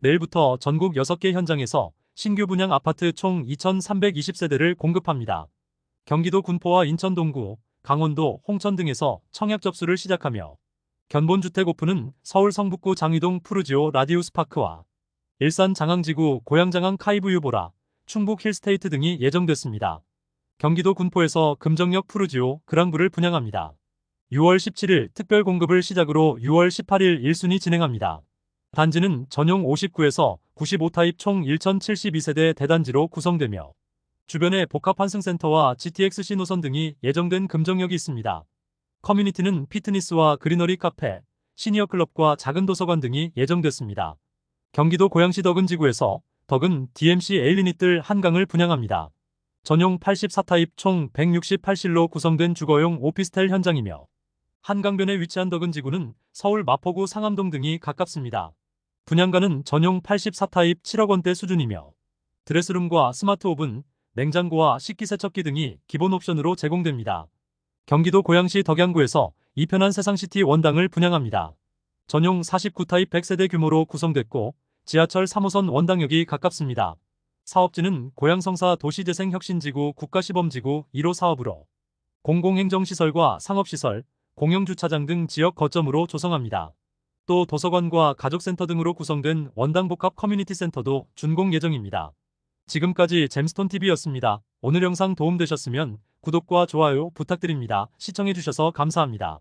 내일부터 전국 6개 현장에서 신규 분양 아파트 총 2,320세대를 공급합니다. 경기도 군포와 인천 동구, 강원도, 홍천 등에서 청약 접수를 시작하며 견본주택 오픈은 서울 성북구 장위동 푸르지오 라디우스 파크와 일산 장항지구 고양장항 카이브 유보라, 충북 힐스테이트 등이 예정됐습니다. 경기도 군포에서 금정역 푸르지오 그랑브를 분양합니다. 6월 17일 특별 공급을 시작으로 6월 18일 1순위 진행합니다. 단지는 전용 59에서 95타입 총 1072세대 대단지로 구성되며 주변에 복합환승센터와 GTX-C 노선 등이 예정된 금정역이 있습니다. 커뮤니티는 피트니스와 그리너리 카페, 시니어 클럽과 작은 도서관 등이 예정됐습니다. 경기도 고양시 덕은지구에서 덕은 DMC 에일리닛들 한강을 분양합니다. 전용 84타입 총 168실로 구성된 주거용 오피스텔 현장이며 한강변에 위치한 덕은지구는 서울 마포구 상암동 등이 가깝습니다. 분양가는 전용 84타입 7억 원대 수준이며 드레스룸과 스마트 오븐, 냉장고와 식기세척기 등이 기본 옵션으로 제공됩니다. 경기도 고양시 덕양구에서 이편한 세상시티 원당을 분양합니다. 전용 49타입 100세대 규모로 구성됐고 지하철 3호선 원당역이 가깝습니다. 사업지는 고양성사 도시재생혁신지구 국가시범지구 1호 사업으로 공공행정시설과 상업시설, 공영주차장 등 지역 거점으로 조성합니다. 또 도서관과 가족센터 등으로 구성된 원당복합 커뮤니티 센터도 준공 예정입니다. 지금까지 잼스톤TV였습니다. 오늘 영상 도움되셨으면 구독과 좋아요 부탁드립니다. 시청해주셔서 감사합니다.